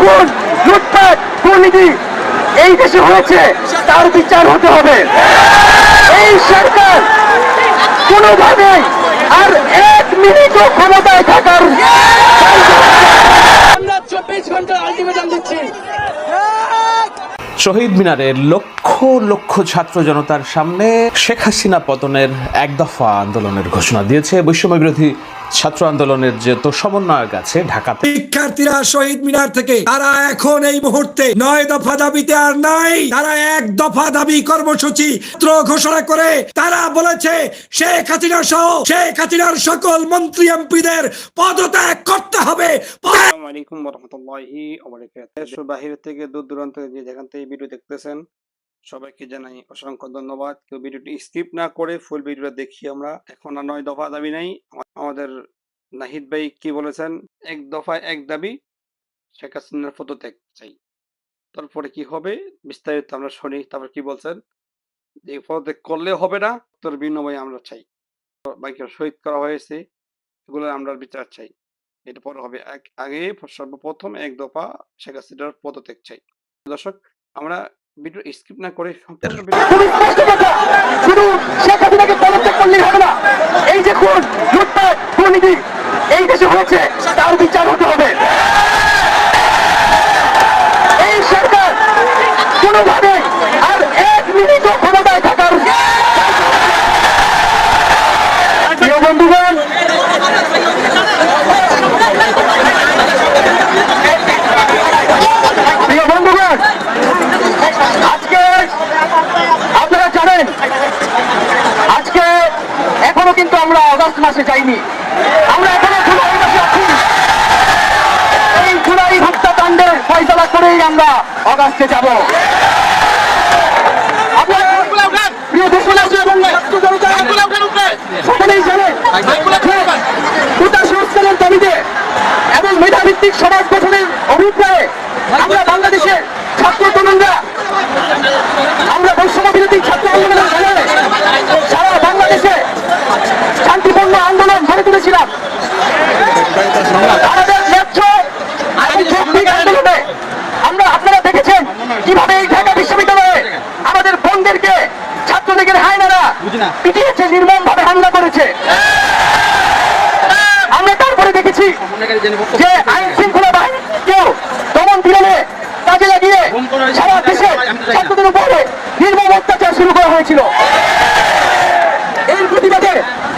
খুন লুটপাট দুর্নীতি এই দেশে হয়েছে তার বিচার হতে হবে। এই সরকার কোনোভাবেই আর এক মিনিটও ক্ষমতায় থাকার আমরা চব্বিশ ঘণ্টা আলটিমেটাম দিচ্ছি। শহীদ মিনারের লক্ষ লক্ষ ছাত্র জনতার সামনে শেখ হাসিনা পতনের এক দফা আন্দোলনের ঘোষণা দিয়েছে বৈষম্য বিরোধী ছাত্র আন্দোলনের যে তো সমন্বয়ক আছে ঢাকাতে। শিক্ষার্থীরা শহীদ মিনার থেকে তারা এখন এই মুহূর্তে নয় দফা দাবিতে আর নাই। তারা এক দফা দাবি কর্মসূচি ঘোষণা করে তারা বলেছে শেখ হাসিনা সহ শেখ হাসিনার সকল মন্ত্রী এমপিদের পদত্যাগ করতে হবে। আসসালামু আলাইকুম রহমতুল্লাহি দেশের বাহির থেকে দূর দূরান্ত যে যেখান থেকে ভিডিও দেখতেছেন সবাইকে জানাই অসংখ্য ধন্যবাদ। কেউ ভিডিওটি স্কিপ না করে ফুল ভিডিওটা দেখি আমরা। এখন আর নয় দফা দাবি নাই। আমাদের নাহিদ ভাই কি বলেছেন? এক দফায় এক দাবি, শেখ হাসিনার পদত্যাগ চাই। তারপরে কি হবে? বিস্তারিত আমরা শুনি, তারপর কি বলছেন? যে পদত্যাগ করলে হবে না তোর বিনিময়ে আমরা চাই। বাইকে শহীদ করা হয়েছে, এগুলো আমরা বিচার চাই। এটা পরে হবে আগে সর্বপ্রথম এক দফা শেখ হাসিনার পদত্যাগ চাই। দর্শক, আমরা ভিডিও স্কিপ না করে সম্পূর্ণ শুধু শেখ হাসিনাকে পদত্যাগ করলেই হবে না। এই যে খুন লুটপাট দুর্নীতি এই দেশে হয়েছে তার বিচার হতে হবে। এই সরকার কোনোভাবে আর এক মিনিটও ক্ষমতায় থাকার প্রিয় বন্ধুগণ প্রিয় বন্ধুগণ আজকে আপনারা জানেন আজকে এখনও কিন্তু আমরা অগস্ট মাসে যাইনি আমরা এখনও জুলাই মাসে আছি এই জুলাই হত্যাকাণ্ডের ফয়সলা করেই আমরা অগস্টে যাব আপনারা প্রিয় দেশবাসী এবং ছাত্র জনতা সকলেই জানেন যে কোটা সংস্কারের দাবিতে এবং মেধাভিত্তিক সমাজ গঠনের অভিপ্রায়ে আমরা বাংলাদেশে ছাত্র তরুণরা আমরা বৈষম্য বিরোধী ছাত্র আন্দোলনের ব্যানারে সারা বাংলাদেশে শান্তিপূর্ণ আন্দোলন গড়ে তুলেছিলাম আমাদের ন্যায্য এবং যৌক্তিক আন্দোলনে আমরা আপনারা দেখেছেন কীভাবে এই ঢাকা বিশ্ববিদ্যালয়ে আমাদের বোনদেরকে ছাত্রলীগের হায়নারা পিটিয়েছে নির্মম ভাবে হামলা করেছে আমরা তারপরে দেখেছি যে আইন শৃঙ্খলা বাহিনীকেও দমন পীড়নে কাজে লাগিয়ে সারা দেশে ছাত্রদের উপরে নির্মম অত্যাচার শুরু করা হয়েছিল এর প্রতিবাদে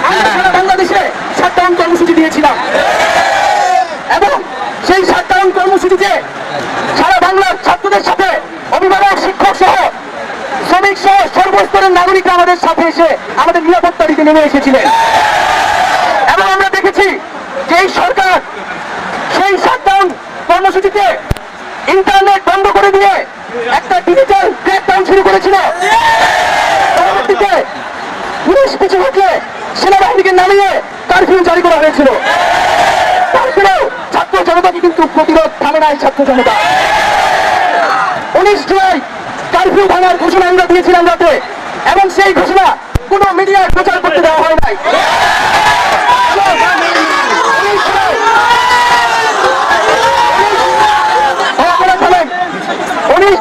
আমরা সারা বাংলাদেশে শাটডাউন কর্মসূচি দিয়েছিলাম এবং সেই শাটডাউন কর্মসূচিতে সারা বাংলার ছাত্রদের সাথে অভিভাবক শিক্ষক সহ শ্রমিক সহ সর্বস্তরের নাগরিকরা আমাদের সাথে এসে আমাদের নিরাপত্তা এসেছিলেন এবং আমরা দেখেছি যে এই সরকার সেই শাটডাউন কর্মসূচিতে ইন্টারনেট বন্ধ করে দিয়ে একটা ডিজিটাল ক্র্যাকডাউন শুরু করেছিল। পরবর্তীতে পুলিশ পিছু হটলে সেনাবাহিনীকে নামিয়ে কারফিউ জারি করা হয়েছিল। তারপরেও ছাত্র জনতাকে কিন্তু প্রতিরোধ থামে নাই ছাত্র জনতা। উনিশ জুলাই কারফিউ ভাঙার ঘোষণা আমরা দিয়েছিলাম রাতে। এবং সেই ঘোষণা কোনো মিডিয়ার প্রচার দেওয়া হয় নাই।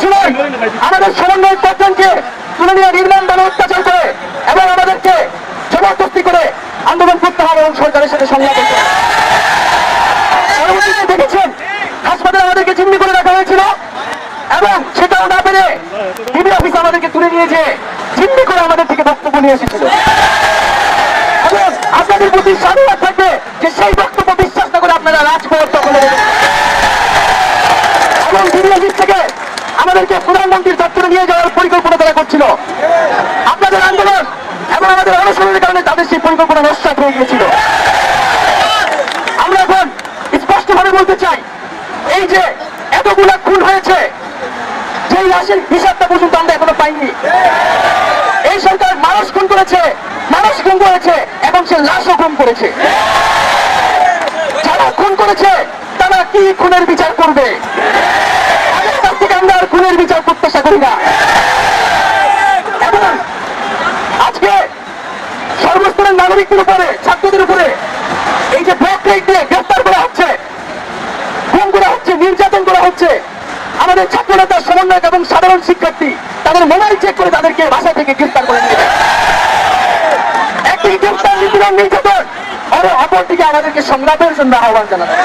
জুলাই আমাদের সমন্বয় তুলে নিয়ে নির্মাণ দল অত্যাচার করে এবং আমাদেরকে জবরদস্তি করে আন্দোলন করতে হবে এবং সরকারের সাথে সংলাপ। দেখেছেন, হাসপাতালে আমাদেরকে চিহ্নি করে রাখা হয়েছিল এবং সেটাও না পেরে অফিস আমাদেরকে তুলে নিয়ে যে চিহ্নি করে আমাদের থেকে বক্তব্য নিয়ে এসেছিল। প্রতি স্বাধীনতা থাকবে যে সেই বক্তব্য বিশ্বাস না করে আপনারা রাজপথ দখলে এবং ডিবি থেকে আমাদেরকে প্রধানমন্ত্রীর দপ্তরে নিয়ে যাওয়ার পরিকল্পনা তারা করছিল। আপনাদের আন্দোলন এবং আমাদের অনুসরণের কারণে তাদের সেই পরিকল্পনা নস্বাত হয়ে গিয়েছিল। আমরা এখন স্পষ্টভাবে বলতে চাই, এই যে এতগুলা খুন হয়েছে, যেই লাশের হিসাবটা পর্যন্ত আমরা এখনও পাইনি। এই সরকার মানুষ খুন করেছে, মানুষ খুন করেছে সে লাশও খুন করেছে। যারা খুন করেছে, তারা কি খুনের বিচার করবে? আমরা আর খুনের বিচার প্রত্যাশা করি না। আজকে সর্বস্তরের নাগরিকদের উপরে, ছাত্রদের উপরে এই যে ব্লক রেট দিয়ে গ্রেফতার করা হচ্ছে, খুন করা হচ্ছে, নির্যাতন করা হচ্ছে জনতার সমন্বয়ক এবং সাধারণ শিক্ষার্থী, তাদের মোবাইল চেক করে তাদেরকে বাসা থেকে গ্রেফতার করে নিয়ে গ্রেফতার নিপীড়ন নির্যাতন আর অপরদিকে আমাদেরকে সংগ্রামের জন্য আহ্বান জানাতে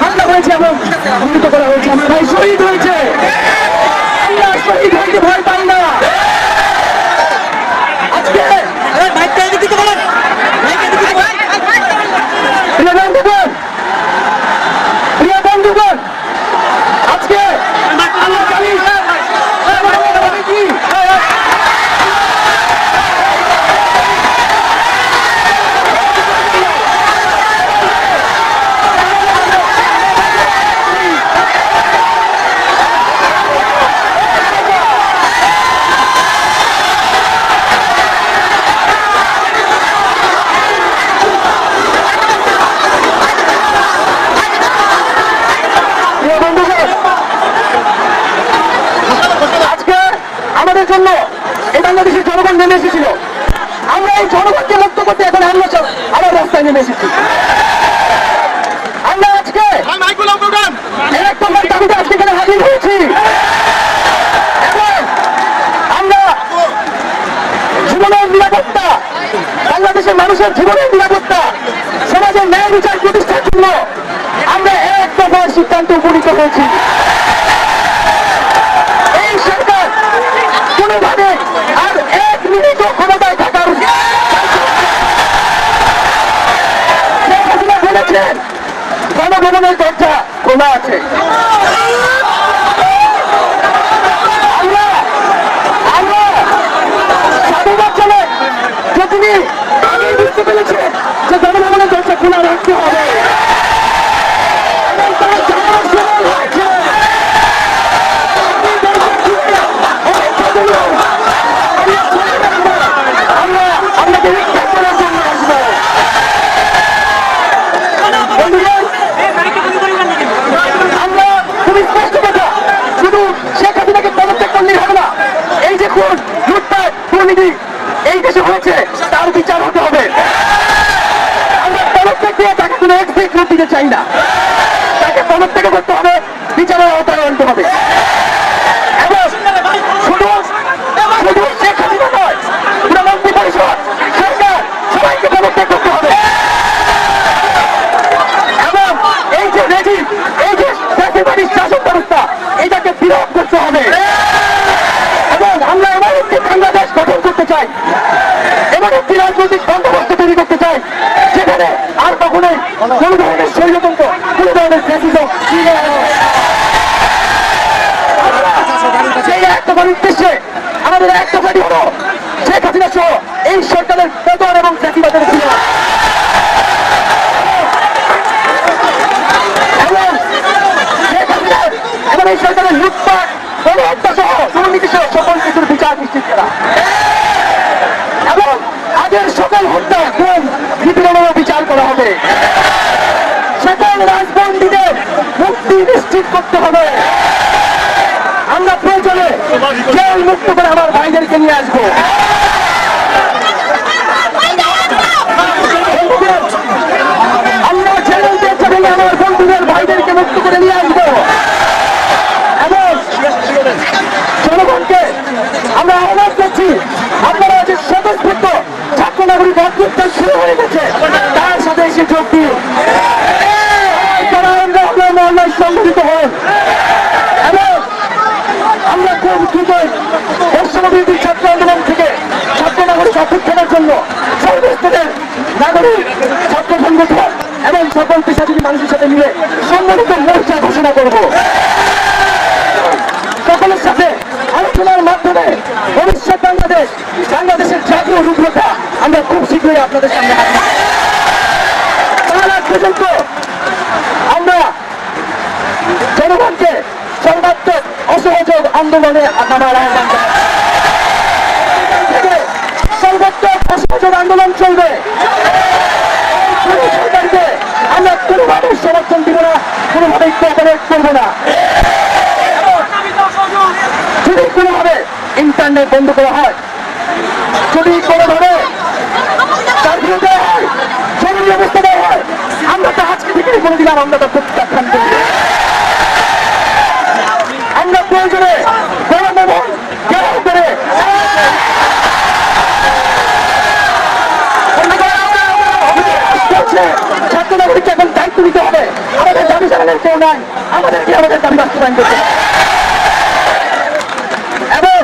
হামলা হয়েছে এবং ভূমিত করা হয়েছে। আমার ভাই শহীদ হয়েছে আমরা শহীদ হইতে ভয় পাই না আজকে প্রিয় বন্ধুগণ প্রিয় বন্ধুগণ আজকে আমরা জানি কি প্রিয় বন্ধুগণ, আজকে আমাদের জন্য এই বাংলাদেশের জনগণ নেমে এসেছিল আমরা এই জনগণকে মুক্ত করতে এখন আমরা সব আবার রাস্তায় নেমে এসেছি আমরা আজকে এর এক নম্বর দাবিতে আজকে এখানে হাজির হয়েছি এবং আমরা জীবনের নিরাপত্তা বাংলাদেশের মানুষের জীবনের নিরাপত্তা, সমাজের ন্যায় বিচার প্রতিষ্ঠার জন্য আমরা এক দফার সিদ্ধান্ত উপনীত হয়েছি। এই সরকার কোনোভাবে আর এক মিনিট ক্ষমতায় থাকার বলেছেন খোলা আছে আমরা আমরা সাধুবাদ জানাই যে তিনি আগেই বুঝতে পেরেছেন যে জনগণের দরজা খোলা রাখতে হবে এবং তার জানার সময় হয়েছে। আপনি দরজা খুলে অপেক্ষা করুন। আমরা চলে আসব। আমরা আপনাকে রক্ষা করার জন্য আসব বন্ধুগণ, শুধু শেখ হাসিনাকে পদত্যাগ করলেই হবে এই যে খুন, লুটপাট, দুর্নীতি, এই দেশে হয়েছে, তার বিচার হতে হবে। আমরা পদত্যাগ দিয়ে তাকে কোনো এক্সিট দিতে চাই না। তাকে পদত্যাগ করতে হবে বিচারের আওতায় আনতে হবে এবং শুধু শুধু শেখ হাসিনা নয় পুরো মন্ত্রী পরিষদ সরকার সবাইকে পদত্যাগ করতে হবে এবং এই যে রেজিম এই যে ফ্যাসিবাদী শাসন ব্যবস্থা এটাকে বিরোধ করতে হবে। এবং আমরা এমন একটি বাংলাদেশ গঠন করতে চাই। এমন একটি রাজনৈতিক বন্দোবস্ত তৈরি করতে চাই। যেখানে আর কখনোই কোন ধরনের স্বৈরতন্ত্র কোন ধরনের ফ্যাসিজম উদ্দেশ্যে আমাদের এক দফাটি হলো শেখ হাসিনা সহ এই সরকারের বেতন এবং ফ্যাসিবাদের ছিল এবং শেখ হাসিনার এবং এই সরকারের দুর্নীতি সহ সকল কিছুর বিচার নিশ্চিত করা। এবং আগের সকল হত্যা খুন নিপীড়নেরও বিচার করা হবে। সকল রাজবন্দীদের মুক্তি নিশ্চিত করতে হবে। আমরা প্রয়োজনে জেল মুক্ত করে আমার ভাইদেরকে নিয়ে আসব আমরা জেলের পেঁচা ভেঙে আমার বন্ধুদের ভাইদেরকে মুক্ত করে নিয়ে আসব এবং জনগণকে আমরা আহ্বান করছি আপনারা যে স্বতঃস্ফূর্ত ছাত্র নাগরিক অভ্যুত্থান শুরু হয়ে গেছে তার সাথে এসে যোগ দিন তারা আমরা আমরা মহল্লায় সংগঠিত হন এবং আমরা খুব দ্রুতই বর্ষবিরোধী ছাত্র আন্দোলন থেকে ছাত্র নাগরিক অভ্যুত্থানের জন্য সর্বস্তরের নাগরিক ছাত্র সংগঠন এবং সকল পেশাজীবী মানুষের সাথে মিলে সম্মিলিত মোর্চা ঘোষণা করব। সকলের সাথে আলোচনার মাধ্যমে ভবিষ্যৎ বাংলাদেশ, বাংলাদেশের জাতীয় রূপরেখা আমরা খুব শীঘ্রই আপনাদের সামনে হাজির তার আগ পর্যন্ত আমরা জনগণকে সর্বাত্মক অসহযোগ আন্দোলনে নামার আহ্বান সর্বাত্মক অসহযোগ আন্দোলন চলবে এই পুরো সরকারকে আমরা কোনোভাবে সমর্থন দিব না কোনোভাবেই কোঅপারেট করব না যদি বন্ধ করা হয়। যদি কোনো ধরে তার আমরা তো আজকে থেকে দিলাম, আমরা তো প্রত্যাখ্যান করি আমরা প্রয়োজনে করে এখন দায়িত্ব নিতে হবে। আমাদের দাবি কেউ নাই। আমাদেরকে আমাদের দাবি বাস্তবায়ন করতে হবে। এবং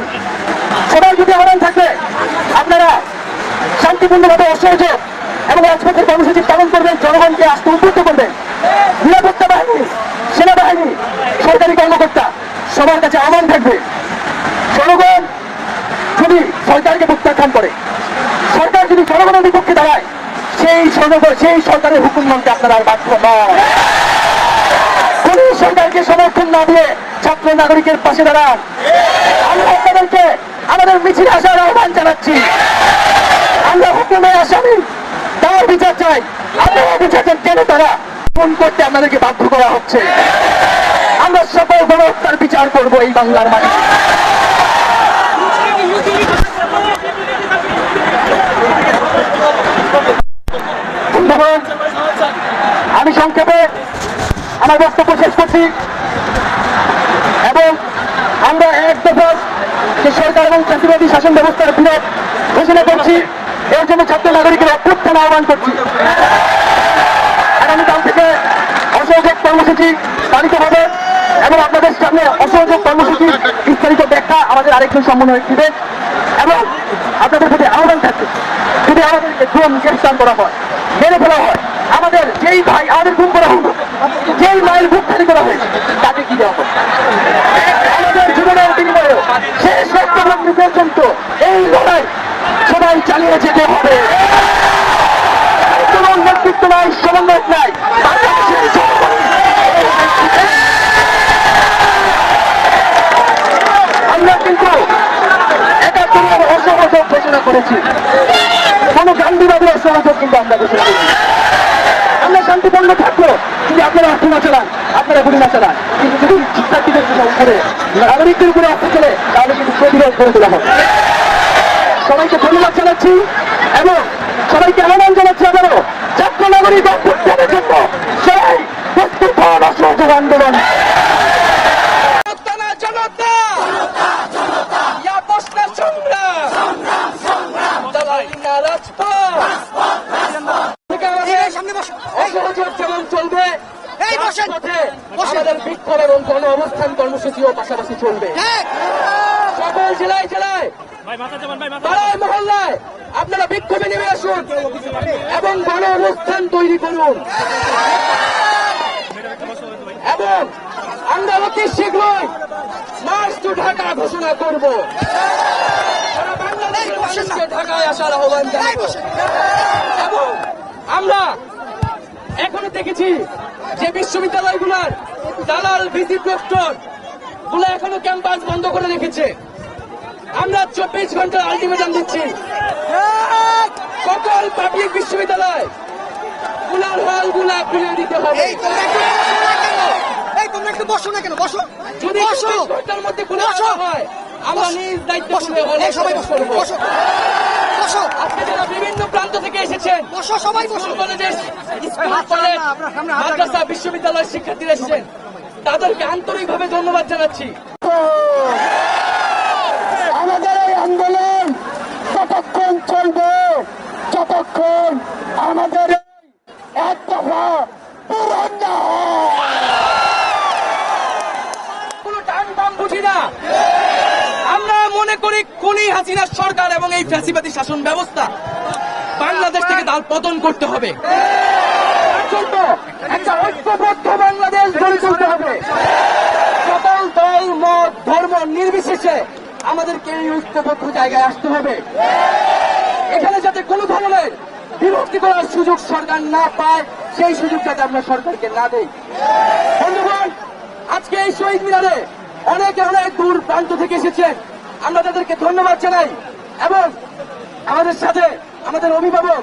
সবাই যদি আহ্বান থাকবে আপনারা শান্তিপূর্ণভাবে অসহযোগ এবং রাজপথের কর্মসূচি পালন করবেন, জনগণকে আস্থা উদ্বুদ্ধ করবেন। নিরাপত্তা বাহিনী, সেনাবাহিনী, সরকারি কর্মকর্তা, সবার কাছে আহ্বান থাকবে, জনগণ যদি সরকারকে প্রত্যাখ্যান করে, সরকার যদি জনগণের বিপক্ষে দাঁড়ায়, সেই জনগণ সেই সরকারের হুকুম মানতে আপনারা আর বাধ্য নয় সরকারকে সমর্থন না দিয়ে ছাত্র নাগরিকের পাশে দাঁড়ান। আমরা আপনাদেরকে আমাদের মিছিলে আসার আহ্বান জানাচ্ছি। আমরা হুকুমে আসামি, তার বিচার চাই। আপনারা চান কেন তারা ফোন করতে আপনাদেরকে বাধ্য করা হচ্ছে? আমরা সকল গণহত্যার বিচার করব এই বাংলার ধন্যবাদ। আমি সংক্ষেপে আমার বক্তব্য শেষ করছি। এবং আমরা এক দফা যে সরকার এবং চাষিবাদী শাসন ব্যবস্থার বিরোধ ঘোষণা করছি, এর জন্য ছাত্র নাগরিকের অভ্যুত্থান আহ্বান করছি। আগামীকাল থেকে অসহযোগ কর্মসূচি পালিত হবে এবং আপনাদের সামনে অসহযোগ কর্মসূচি বিস্তারিত ব্যাখ্যা আমাদের আরেকজন সমন্বয় দিবেন এবং আপনাদের প্রতি আহ্বান থাকবে। যদি আমাদেরকে খুন গ্রেফতার করা হয়, মেরে ফেলা হয় আমাদের যেই ভাই আমাদের খুন করা হলো যেই মায়ের বুক খালি করা হয়েছে, তাকে কি দেওয়া আমাদের পর্যন্ত এই লড়াই সবাই চালিয়ে যেতে হবে। কোনো নেতৃত্ব নাই সমন্বয় নাই আমরা কিন্তু একাত্তরের অসহযোগ ঘোষণা করেছি। কোন গান্ধীবাদী অসহযোগ কিন্তু আমরা ঘোষণা করি আমরা থাকল যদি আপনারা অর্থ না চালান, আপনারা গুলি না চালান। কিন্তু যদি শিক্ষার্থীদের উপরে নাগরিকদের উপরে অর্থ চলে, তাহলে কিন্তু প্রতিরোধ করে তোলা হবে। সবাইকে ধন্যবাদ জানাচ্ছি এবং সবাইকে আহ্বান জানাচ্ছি আবারও ছাত্র নাগরিক অভ্যুত্থানের জন্য সবাই প্রস্তুত হন অসহযোগ আন্দোলন জনতা না জনতা ইয়া প্রশ্ন সংগ্রাম দালালি না রাজপথ অসহযোগ যেমন চলবে রাজপথে আমাদের বিক্ষোভ এবং গণ অবস্থান কর্মসূচিও পাশাপাশি চলবে সকল জেলায় জেলায় পাড়ায় মহল্লায় আপনারা বিক্ষোভে নেমে আসুন এবং গণ অবস্থান তৈরি করুন এবং আমরা অতি শীঘ্রই মার্চ টু ঢাকা ঘোষণা করব। ঢাকায় আসার আহ্বান এবং আমরা এখনও দেখেছি যে বিশ্ববিদ্যালয়গুলোর দালাল ভিসি প্রক্টরগুলো এখনও ক্যাম্পাস বন্ধ করে রেখেছে। আমরা চব্বিশ ঘণ্টার আলটিমেটাম দিচ্ছি। সকল পাবলিক বিশ্ববিদ্যালয় গুলার হলগুলা খুলে দিতে হবে। এই তোমরা একটু বসো না কেন? এই তোমরা একটু বসো না কেন? বসো। যদি বসো। ঘণ্টার মধ্যে খুলে বসো। দেওয়া হয় আমরা নিজ দায়িত্ব বসো। সবাই বসো। বসো। বসো। আজকে যারা বিভিন্ন প্রান্ত থেকে এসেছেন বসো সবাই বসো। কলেজের স্কুল কলেজ না, আপনার মাদ্রাসা বিশ্ববিদ্যালয়ের শিক্ষার্থীরা এসেছেন তাদেরকে আন্তরিকভাবে ধন্যবাদ জানাচ্ছি আমাদের এই আন্দোলন ততক্ষণ চলবে যতক্ষণ আমাদের এই এক দফা পূরণ না হয়। কোনো টান বাম বুঝি না আমরা মনে করি কুলি হাসিনা সরকার এবং এই ফ্যাসিবাদী শাসন ব্যবস্থা বাংলাদেশ থেকে তার পতন করতে হবে। একটা ঐক্যবদ্ধ বাংলাদেশ গড়ে হবে। সকল দল ধর্ম নির্বিশেষে আমাদেরকে এই ঐক্যবদ্ধ জায়গায় আসতে হবে। এখানে যাতে কোনো ধরনের বিরক্তি করার সুযোগ সরকার না পায়, সেই সুযোগ যাতে আমরা সরকারকে না দেই। বন্ধুগণ, আজকে এই শহীদ মিনারে অনেকে অনেক দূর প্রান্ত থেকে এসেছেন। আমরা তাদেরকে ধন্যবাদ জানাই। এবং আমাদের সাথে আমাদের অভিভাবক,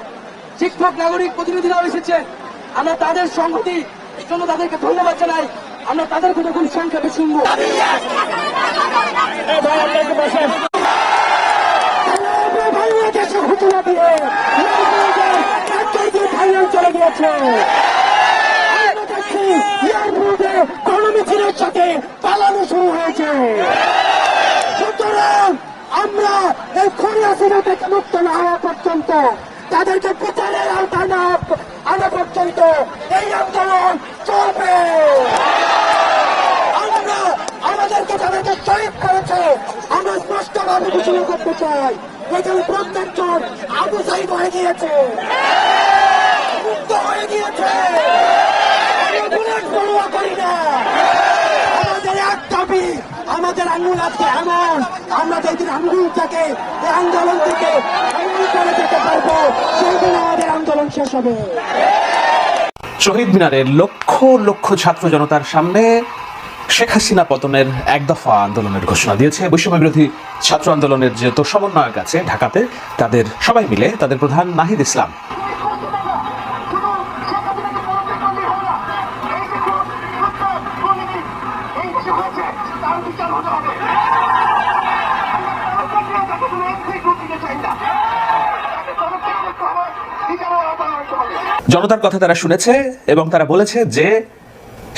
শিক্ষক, নাগরিক প্রতিনিধিরাও এসেছেন। আমরা তাদের সংহতি জন্য তাদেরকে ধন্যবাদ জানাই। আমরা তাদের কোনো কোন সংখ্যাকে শুনব। চলে গিয়েছে সাথে পালানো শুরু হয়েছে সুতরাং আমরা এই খনি হাসিনা থেকে মুক্ত না হওয়া পর্যন্ত, তাদেরকে বিচারের আওতায় না আনা পর্যন্ত এই আন্দোলন চলবে। আমরা আমাদেরকে তাদেরকে শহীদ করেছে। আমরা স্পষ্টভাবে ঘোষণা করতে চাই, এখানে প্রত্যেকজন আবু সাইদ হয়ে গিয়েছে। মুক্ত হয়ে গিয়েছে আমরা বুলেট পড়ুয়া করি না আমাদের এক দাবি আমাদের আঙ্গুল আজকে এমন। আমরা যেদিন এই আন্দোলন থেকে এমন করে যেতে পারব সেই দিন আমাদের আন্দোলন শেষ হবে। শহীদ মিনারের লক্ষ লক্ষ ছাত্র জনতার সামনে শেখ হাসিনা পতনের এক দফা আন্দোলনের ঘোষণা দিয়েছে। বৈষম্য বিরোধী ছাত্র আন্দোলনের যে তো সমন্বয়ক আছে ঢাকাতে, তাদের সবাই মিলে তাদের প্রধান নাহিদ ইসলাম জনতার কথা তারা শুনেছে এবং তারা বলেছে যে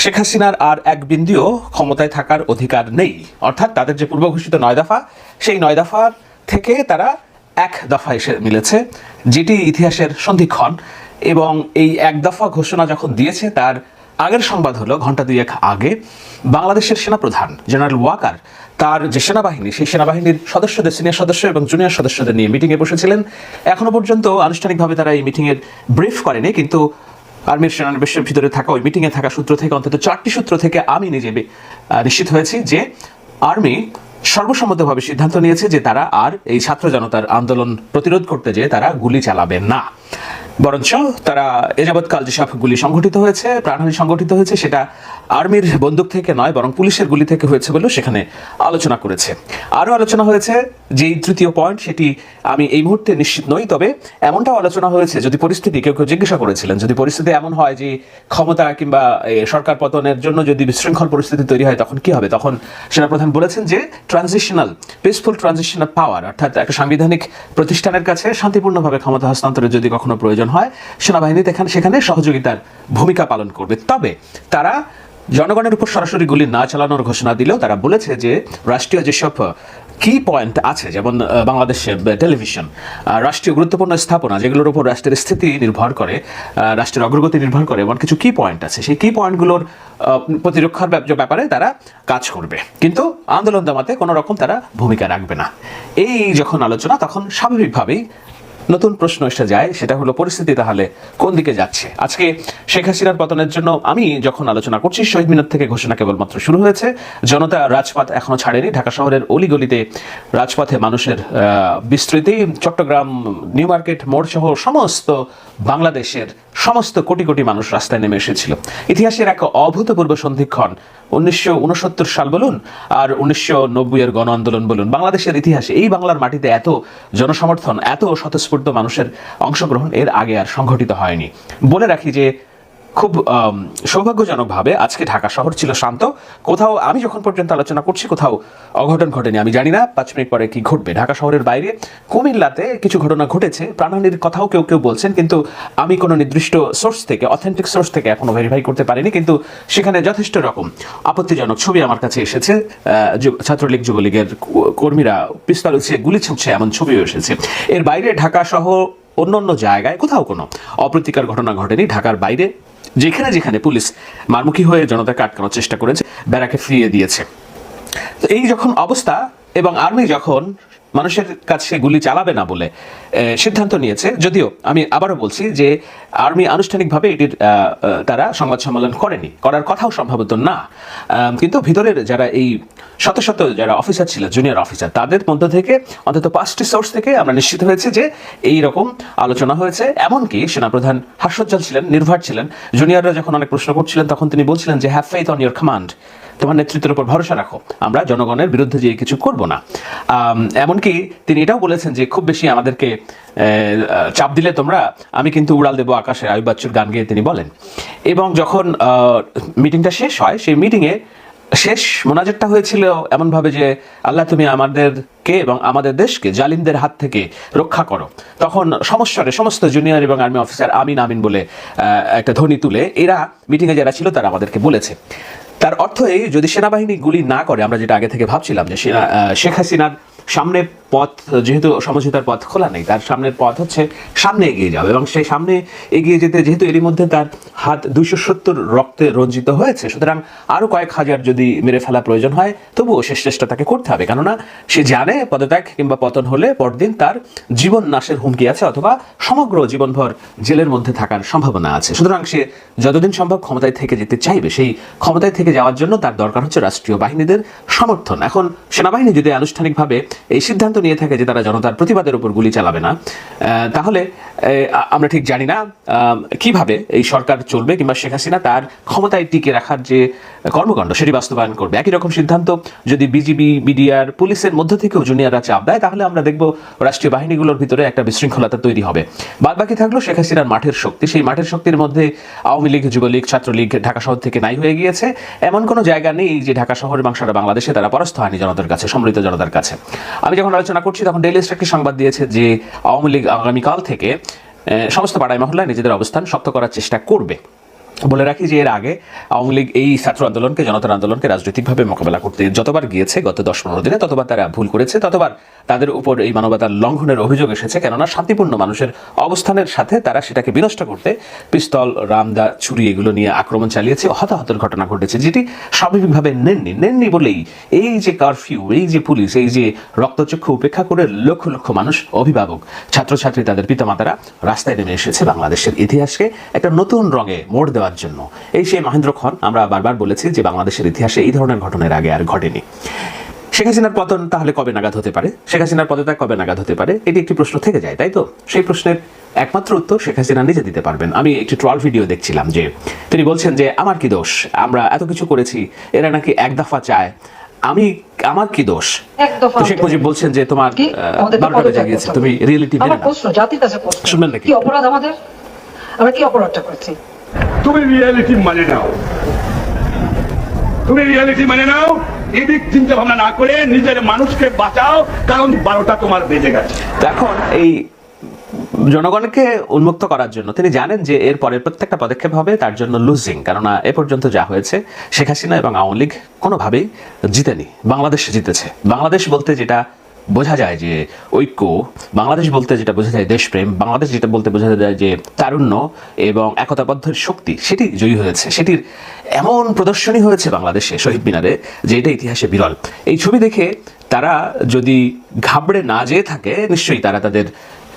শেখ হাসিনার আর এক বিন্দুও ক্ষমতায় থাকার অধিকার নেই। অর্থাৎ তাদের যে পূর্ব ঘোষিত নয় দফা, সেই নয় দফার থেকে তারা এক দফা এসে মিলেছে। যেটি ইতিহাসের সন্ধিক্ষণ এবং এই এক দফা ঘোষণা যখন দিয়েছে, তার আগের সংবাদ হলো ঘণ্টা দুয়েক আগে বাংলাদেশের সেনাপ্রধান জেনারেল ওয়াকার তার যে সেনাবাহিনী, সেই সেনাবাহিনীর সদস্যদের সিনিয়র সদস্য এবং জুনিয়র সদস্যদের নিয়ে মিটিংয়ে বসেছিলেন। এখনও পর্যন্ত আনুষ্ঠানিকভাবে তারা এই মিটিংয়ের ব্রিফ করেনি, কিন্তু আর্মির সেনানিবেশের ভিতরে থাকা ওই মিটিংয়ে থাকা সূত্র থেকে, অন্তত চারটি সূত্র থেকে আমি নিজে নিশ্চিত হয়েছি যে আর্মি সর্বসম্মতভাবে সিদ্ধান্ত নিয়েছে যে তারা আর এই ছাত্র জনতার আন্দোলন প্রতিরোধ করতে যেয়ে তারা গুলি চালাবে না। বরঞ্চ তারা এ যাবৎকাল যেসব গুলি সংঘটিত হয়েছে, প্রাণহানি সংঘটিত হয়েছে, সেটা আর্মির বন্দুক থেকে নয়, বরং পুলিশের গুলি থেকে হয়েছে বলেও সেখানে আলোচনা করেছে। আরও আলোচনা হয়েছে যে তৃতীয় পয়েন্ট, সেটি আমি এই মুহূর্তে নিশ্চিত নই, তবে এমনটাও আলোচনা হয়েছে যদি পরিস্থিতি কেউ কেউ জিজ্ঞাসা করেছিলেন, যদি পরিস্থিতি এমন হয় যে ক্ষমতা কিংবা সরকার পতনের জন্য যদি বিশৃঙ্খল পরিস্থিতি তৈরি হয়, তখন কি হবে? তখন সেনাপ্রধান বলেছেন যে ট্রানজিশনাল পিসফুল ট্রানজিশনাল পাওয়ার অর্থাৎ একটা সাংবিধানিক প্রতিষ্ঠানের কাছে শান্তিপূর্ণভাবে ক্ষমতা হস্তান্তরের যদি কখনো প্রয়োজন হয় সেনাবাহিনী এখানে, সেখানে সহযোগিতার ভূমিকা পালন করবে। তবে তারা জনগণের উপর সরাসরি গুলি না চালানোর ঘোষণা দিলেও তারা বলেছে যে রাষ্ট্রীয় যেসব কি পয়েন্ট আছে যেমন আহ, বাংলাদেশের টেলিভিশন রাষ্ট্রীয় গুরুত্বপূর্ণ স্থাপনা যেগুলোর উপর রাষ্ট্রের স্থিতি নির্ভর করে রাষ্ট্রের অগ্রগতি নির্ভর করে এমন কিছু কি পয়েন্ট আছে। সেই কি পয়েন্টগুলোর প্রতিরক্ষার ব্যাপারে তারা কাজ করবে। কিন্তু আন্দোলন দমাতে কোনো রকম তারা ভূমিকা রাখবে না। এই যখন আলোচনা তখন স্বাভাবিকভাবেই নতুন প্রশ্ন এসে যায়, সেটা হলো পরিস্থিতি তাহলে কোন দিকে যাচ্ছে? আজকে শেখ হাসিনার পতনের জন্য আমি যখন আলোচনা করছি, শহীদ মিনার থেকে ঘোষণা কেবলমাত্র শুরু হয়েছে। জনতা রাজপথ এখনও ছাড়েনি। ঢাকা শহরের অলিগলিতে রাজপথে মানুষের বিস্তৃতি। চট্টগ্রাম, নিউ মার্কেট, মোড় সহ সমস্ত বাংলাদেশের সমস্ত কোটি কোটি মানুষ রাস্তায় নেমে এসেছিল। ইতিহাসের এক অভূতপূর্ব সন্ধিক্ষণ, উনিশশো উনসত্তর সাল বলুন আর উনিশশো নব্বইয়ের এর গণ আন্দোলন বলুন। বাংলাদেশের ইতিহাসে এই বাংলার মাটিতে এত জনসমর্থন, এত স্বতঃস্ফূর্ত মানুষের অংশগ্রহণ এর আগে আর সংঘটিত হয়নি। বলে রাখি যে খুব সৌভাগ্যজনকভাবে আজকে ঢাকা শহর ছিল শান্ত। কোথাও আমি যখন পর্যন্ত আলোচনা করছি, কোথাও অঘটন ঘটেনি, আমি জানি না পাঁচ মিনিট পরে কি ঘটবে। ঢাকা শহরের বাইরে কুমিল্লাতে কিছু ঘটনা ঘটেছে, প্রাণহানির কথাও কেউ কেউ বলছেন, কিন্তু আমি কোনো নির্দিষ্ট সোর্স থেকে অথেন্টিক সোর্স থেকে এখনও ভেরিফাই করতে পারিনি, কিন্তু সেখানে যথেষ্ট রকম আপত্তিজনক ছবি আমার কাছে এসেছে। ছাত্রলীগ, যুবলীগের কর্মীরা পিস্তল উঠিয়ে গুলি ছুটছে এমন ছবিও এসেছে। এর বাইরে ঢাকা সহ অন্য অন্য জায়গায় কোথাও কোনো অপ্রীতিকর ঘটনা ঘটেনি। ঢাকার বাইরে যেখানে যেখানে পুলিশ মারমুখী হয়ে জনতাকে আটকানোর চেষ্টা করেছে, ব্যারাকে ফিরিয়ে দিয়েছে। তো এই যখন অবস্থা এবং আর্মি যখন মানুষের কাছে গুলি চালাবে না বলে সিদ্ধান্ত নিয়েছে। যদিও আমি আবারও বলছি যে আর্মি আনুষ্ঠানিকভাবে এটির তারা সংবাদ সম্মেলন করেনি। করার কথাও সম্ভবত না। কিন্তু ভিতরের যারা এই শত শত যারা অফিসার ছিল, জুনিয়র অফিসার, তাদের মধ্য থেকে, অন্তত পাঁচটি সোর্স থেকে আমরা নিশ্চিত হয়েছে যে এই রকম আলোচনা হয়েছে। এমনকি সেনাপ্রধান হাস্যোজ্জ্বল ছিলেন, নির্ভার ছিলেন। জুনিয়ররা যখন অনেক প্রশ্ন করছিলেন, তখন তিনি বলছিলেন যে have faith on your command তোমার নেতৃত্বের উপর ভরসা রাখো। আমরা জনগণের বিরুদ্ধে যে কিছু করব না। এমনকি তিনি এটাও বলেছেন যে খুব বেশি আমাদেরকে চাপ দিলে তোমরা, আমি কিন্তু উড়াল দেবো আকাশে, আয়ুব বাচ্চুর গান গেয়ে তিনি বলেন। এবং যখন মিটিংটা শেষ হয়, সেই মিটিংয়ে শেষ মোনাজাতটা হয়েছিল এমনভাবে যে, আল্লাহ তুমি আমাদেরকে এবং আমাদের দেশকে জালিমদের হাত থেকে রক্ষা করো। তখন সমস্যারে সমস্ত জুনিয়র এবং আর্মি অফিসার আমিন আমিন বলে একটা ধ্বনি তুলে, এরা মিটিংয়ে যারা ছিল তারা আমাদেরকে বলেছে। তার অর্থ এই যদি সেনাবাহিনী গুলি না করে, আমরা যেটা আগে থেকে ভাবছিলাম যে শেখ হাসিনার সামনে পথ, যেহেতু সমঝোতার পথ খোলা নেই, তার সামনের পথ হচ্ছে সামনে এগিয়ে যাবে এবং সেই সামনে এগিয়ে যেতে, যেহেতু এরই মধ্যে তার হাত দুইশো সত্তর রক্তে রঞ্জিত হয়েছে, সুতরাং আরও কয়েক হাজার যদি মেরে ফেলা প্রয়োজন হয়, তবুও শেষ চেষ্টা তাকে করতে হবে। কেননা সে জানে পদত্যাগ কিংবা পতন হলে পরদিন তার জীবন নাশের হুমকি আছে অথবা সমগ্র জীবনভর জেলের মধ্যে থাকার সম্ভাবনা আছে। সুতরাং সে যতদিন সম্ভব ক্ষমতায় থেকে যেতে চাইবে, সেই ক্ষমতায় থেকে যাওয়ার জন্য তার দরকার হচ্ছে রাষ্ট্রীয় বাহিনীদের সমর্থন। এখন সেনাবাহিনী যদি আনুষ্ঠানিকভাবে এই সিদ্ধান্ত নিয়ে থাকে যে তারা জনতার প্রতিবাদের উপর গুলি চালাবে না। তাহলে আমরা ঠিক জানি না কীভাবে এই সরকার চলবে কিংবা শেখ হাসিনা তার ক্ষমতায় টিকে রাখার যে কর্মকাণ্ড সেটি বাস্তবায়ন করবে। একই রকম সিদ্ধান্ত যদি বিজিবি বিডিআর পুলিশের মধ্য থেকেও জুনিয়ররা চাপ দেয়, তাহলে আমরা দেখব রাষ্ট্রীয় বাহিনীগুলোর ভিতরে একটা বিশৃঙ্খলতা তৈরি হবে। বাদ বাকি থাকল শেখ হাসিনার মাঠের শক্তি। সেই মাঠের শক্তির মধ্যে আওয়ামী লীগ, যুবলীগ, ছাত্রলীগ ঢাকা শহর থেকে নাই হয়ে গিয়েছে। এমন কোনো জায়গা নেই যে ঢাকা শহর এবং সারা বাংলাদেশে তারা পরাস্ত হয়নি জনতার কাছে সমৃদ্ধ জনতার কাছে। আমি যখন আলোচনা করছি, তখন ডেইলি স্টার একটি সংবাদ দিয়েছে যে আওয়ামী লীগ আগামীকাল থেকে সমস্ত পাড়ায় মহল্লায় নিজেদের অবস্থান শক্ত করার চেষ্টা করবে। বলে রাখি যে এর আগে আওয়ামী লীগ এই ছাত্র আন্দোলনকে, জনতার আন্দোলনকে রাজনৈতিকভাবে মোকাবেলা করতে যতবার গিয়েছে গত দশ পনেরো দিনে, ততবার তারা ভুল করেছে, ততবার তাদের উপর এই মানবতার লঙ্ঘনের অভিযোগ এসেছে। কেননা শান্তিপূর্ণ মানুষের অবস্থানের সাথে তারা সেটাকে বিনষ্ট করতে পিস্তল, রামদা, ছুরি এগুলো নিয়ে আক্রমণ চালিয়েছে। হতাহতের ঘটনা ঘটেছে, যেটি স্বাভাবিকভাবে নেননি। নেননি বলেই এই যে কারফিউ এই যে পুলিশ, এই যে রক্তচক্ষু উপেক্ষা করে লক্ষ লক্ষ মানুষ অভিভাবক, ছাত্রছাত্রী তাদের পিতামাতারা রাস্তায় নেমে এসেছে বাংলাদেশের ইতিহাসকে একটা নতুন রঙে মোড় দেওয়ার জন্য। এই সেই মহেন্দ্র খন আমরা বারবার বলেছি যে বাংলাদেশের ইতিহাসে এই ধরনের ঘটনার আগে আর ঘটেনি। শেখ হাসিনার পতন তাহলে কবে নাগাদ হতে পারে? শেখ হাসিনার পদত্যাগ কবে নাগাদ হতে পারে? এটি একটি প্রশ্ন থেকে যায় তাই তো? সেই প্রশ্নের একমাত্র উত্তর শেখ হাসিনা নিজে দিতে পারবেন। আমি একটি ট্রল ভিডিও দেখছিলাম যে তিনি বলছেন যে আমার কি দোষ? আমরা এত কিছু করেছি এরা নাকি এক দফা চায়। আমি আমার কি দোষ? তো শেখ মুজিব বলছেন যে তোমার বারোটা জাগিয়েছে তুমি রিয়েলিটি শুনবেন নাকি? কি অপরাধ আমাদের? আমরা কি অপরাধটা করছি? তুমি রিয়ালিটি মানে নাও। তুমি রিয়ালিটি মানে নাও, এদিক চিন্তা ভাবনা না করে নিজের মানুষকে বাঁচাও, কারণ বারোটা তোমার বেজে গেছে। এখন এই জনগণকে উন্মুক্ত করার জন্য, তিনি জানেন যে এর পরের প্রত্যেকটা পদক্ষেপ হবে তার জন্য লুজিং কেননা এ পর্যন্ত যা হয়েছে, শেখ হাসিনা এবং আওয়ামী লীগ কোনোভাবেই জিতেনি। বাংলাদেশ জিতেছে। বাংলাদেশ বলতে যেটা বোঝা যায় যে ঐক্য, বাংলাদেশ বলতে যেটা বোঝা যায় দেশপ্রেম, বাংলাদেশ যেটা বলতে বোঝা যায় যে তারুণ্য এবং একতাবদ্ধের শক্তি, সেটি জয়ী হয়েছে। সেটির এমন প্রদর্শনী হয়েছে বাংলাদেশে শহীদ মিনারে, যে এটা ইতিহাসে বিরল। এই ছবি দেখে তারা যদি ঘাবড়ে না যেয়ে থাকে, নিশ্চয়ই তারা তাদের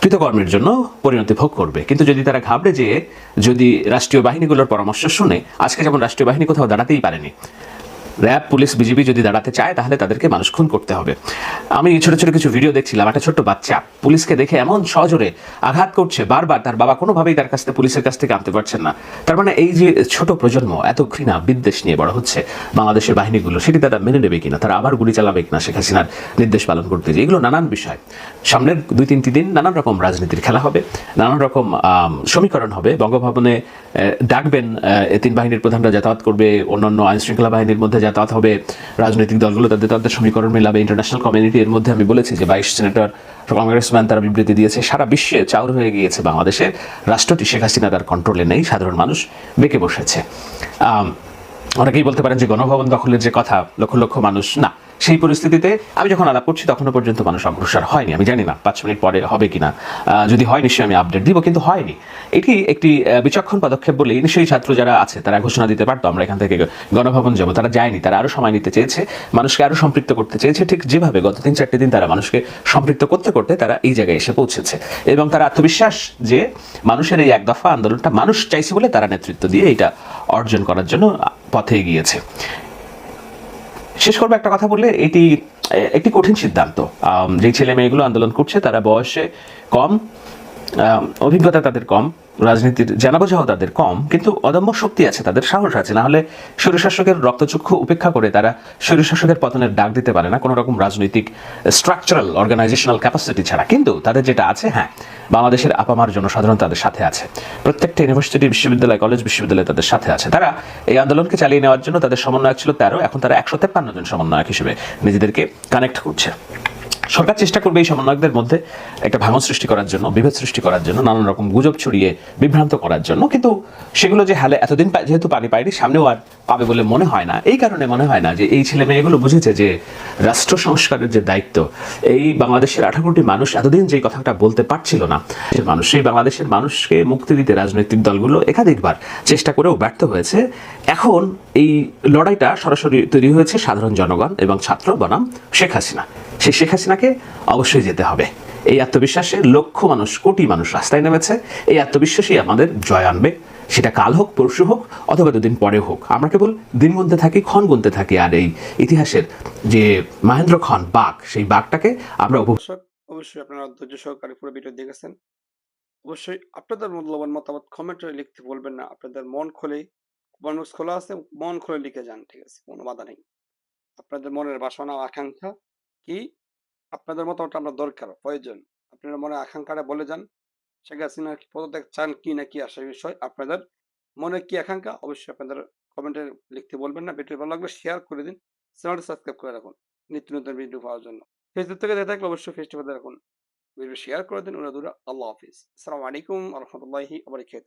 কৃতকর্মের জন্য পরিণতি ভোগ করবে। কিন্তু যদি তারা ঘাবড়ে যেয়ে যদি রাষ্ট্রীয় বাহিনীগুলোর পরামর্শ শুনে, আজকে যেমন রাষ্ট্রীয় বাহিনী কোথাও দাঁড়াতেই পারেনি র্যাব, পুলিশ, বিজিবি যদি দাঁড়াতে চায়, তাহলে তাদেরকে মানুষ খুন করতে হবে। আমি ছোট ছোট কিছু ভিডিও দেখছিলাম, একটা ছোট্ট বাচ্চা। পুলিশকে দেখে এমন সজোরে আঘাত করছে বারবার, তার বাবা কোনোভাবেই তার কাছ থেকে, পুলিশের কাছ থেকে আনতে পারছেন না। তার মানে এই যে ছোট প্রজন্ম, এত ঘৃণা, বিদ্বেষ নিয়ে বড় হচ্ছে বাংলাদেশের বাহিনীগুলো, সেটি তারা মেনে নেবে কিনা, তারা আবার গুলি চালাবে কিনা, শেখ হাসিনার নির্দেশ পালন করতে যে এগুলো নানান বিষয়। সামনের দুই তিনটি দিন নানান রকম রাজনীতির খেলা হবে, নানান রকম সমীকরণ হবে। বঙ্গভবনে ডাকবেন তিন বাহিনীর প্রধানরা যাতায়াত করবে, অন্যান্য আইনশৃঙ্খলা বাহিনীর মধ্যে যাতায়াত হবে। রাজনৈতিক দলগুলো তাদের তাদের সমীকরণ মেলাবে। ইন্টারন্যাশনাল কমিউনিটি এর মধ্যে আমি বলেছি যে বাইশ সেনেটর কংগ্রেসম্যান তারা বিবৃতি দিয়েছে। সারা বিশ্বে চাউর হয়ে গিয়েছে বাংলাদেশের রাষ্ট্রটি শেখ হাসিনা তার কন্ট্রোলে নেই। সাধারণ মানুষ বেঁকে বসেছে। অনেকেই বলতে পারেন যে গণভবন দখলের যে কথা, লক্ষ লক্ষ মানুষ, না। সেই পরিস্থিতিতে আমি যখন আলাপ করছি, তখনও পর্যন্ত মানুষ অগ্রসর হয়নি। আমি জানি না পাঁচ মিনিট পরে হবে কিনা। যদি হয়, নিশ্চয়ই আমি আপডেট দিব, কিন্তু হয়নি। এটি একটি বিচক্ষণ পদক্ষেপ বলেই নিশ্চয়ই ছাত্র যারা আছে, তারা ঘোষণা দিতে পারতো। আমরা এখান থেকে গণভবন যাব। তারা যায়নি, তারা আরও সময় নিতে চেয়েছে। মানুষকে আরও সম্পৃক্ত করতে চেয়েছে। ঠিক যেভাবে গত তিন, চারটে দিন তারা মানুষকে সম্পৃক্ত করতে করতে তারা এই জায়গায় এসে পৌঁছেছে। এবং তারা আত্মবিশ্বাস যে মানুষের এই এক দফা আন্দোলনটা মানুষ চাইছে বলে তারা নেতৃত্ব দিয়ে এটা অর্জন করার জন্য পথে এগিয়েছে। শেষ করব একটা কথা বললে, এটি একটি কঠিন সিদ্ধান্ত। যে ছেলে মেয়েগুলো আন্দোলন করছে, তারা বয়সে কম অভিজ্ঞতা তাদের কম। রাজনীতির জানা বোঝাও তাদের কম, কিন্তু অদম্য শক্তি আছে, তাদের সাহস আছে। না হলে স্বৈরশাসকের রক্তচক্ষু উপেক্ষা করে তারা স্বৈরশাসকের পতনের ডাক দিতে পারে না কোনো রকম রাজনৈতিক স্ট্রাকচারাল অর্গানাইজেশনাল ক্যাপাসিটি ছাড়া। কিন্তু তাদের যেটা আছে হ্যাঁ বাংলাদেশের আপামার জনসাধারণ তাদের সাথে আছে। প্রত্যেকটা ইউনিভার্সিটি বিশ্ববিদ্যালয় কলেজ বিশ্ববিদ্যালয় তাদের সাথে আছে। তারা এই আন্দোলনকে চালিয়ে নেওয়ার জন্য তাদের সমন্বয়ক ছিল তেরো, এখন তারা একশো তেপ্পান্ন জন সমন্বয়ক হিসেবে নিজেদেরকে কানেক্ট করছে। সরকার চেষ্টা করবে এই সমন্বয়কদের মধ্যে একটা ভাঙন সৃষ্টি করার জন্য, বিভেদ সৃষ্টি করার জন্য, নানান রকম গুজব ছড়িয়ে বিভ্রান্ত করার জন্য। কিন্তু সেগুলো যে হালে এতদিন যেহেতু পানি পায়নি, সামনেও আর পাবে বলে মনে হয় না। এই কারণে মনে হয় না যে এই ছেলে মেয়েগুলো বুঝেছে যে রাষ্ট্র সংস্কারের যে দায়িত্ব, এই বাংলাদেশের আঠারো কোটি মানুষ এতদিন যে কথাটা বলতে পারছিল না মানুষ সেই বাংলাদেশের মানুষকে মুক্তি দিতে রাজনৈতিক দলগুলো একাধিকবার চেষ্টা করেও ব্যর্থ হয়েছে। এখন এই লড়াইটা সরাসরি তৈরি হয়েছে সাধারণ জনগণ এবং ছাত্র বনাম শেখ হাসিনা। সেই শেখ হাসিনাকে অবশ্যই যেতে হবে। এই আত্মবিশ্বাসে লক্ষ মানুষ, কোটি মানুষ রাস্তায় নেমেছে। এই আত্মবিশ্বাসই আমাদের জয় আনবে। সেটা কাল হোক, পরশু হোক, অথবা দুদিন পরে হোক। আমরা কেবল দিন গুনতে থাকি, ক্ষণ গুনতে থাকি। আর এই ইতিহাসের যে মহেন্দ্র খন বাঘ, সেই বাঘটাকে আমরা অবশ্যই আপনারা ধৈর্য সহকারে পুরো ভিডিও দেখেছেন। অবশ্যই আপনাদের মূল্যবান মতামত কমেন্টে লিখতে বলবেন না। আপনাদের মন খুলে মানুষ খোলা আছে, মন খুলে লিখে যান। ঠিক আছে, কোনো বাধা নেই। আপনাদের মনের বাসনা আকাঙ্ক্ষা কি? আপনাদের মতামত আমরা দরকার, প্রয়োজন। আপনারা মনে আকাঙ্ক্ষাটা বলে যান। শেখ হাসিনা কি পদত্যাগ চান কি না কি আসার বিষয় আপনাদের মনে কি আকাঙ্ক্ষা অবশ্যই আপনাদের কমেন্টে লিখতে বলবেন না। ভিডিও ভালো লাগলে শেয়ার করে দিন। চ্যানেলটা সাবস্ক্রাইব করে রাখুন। নিত্য নতুন ভিডিও পাওয়ার জন্য। ফেসবুক থেকে দেখে থাকলে অবশ্যই ফেসবুকে রাখুন ভিডিও শেয়ার করে দিন। ওরা দূরা আল্লাহ হাফিজ। আসসালামু আলাইকুম রহমতুল্লাহি আবরিকাত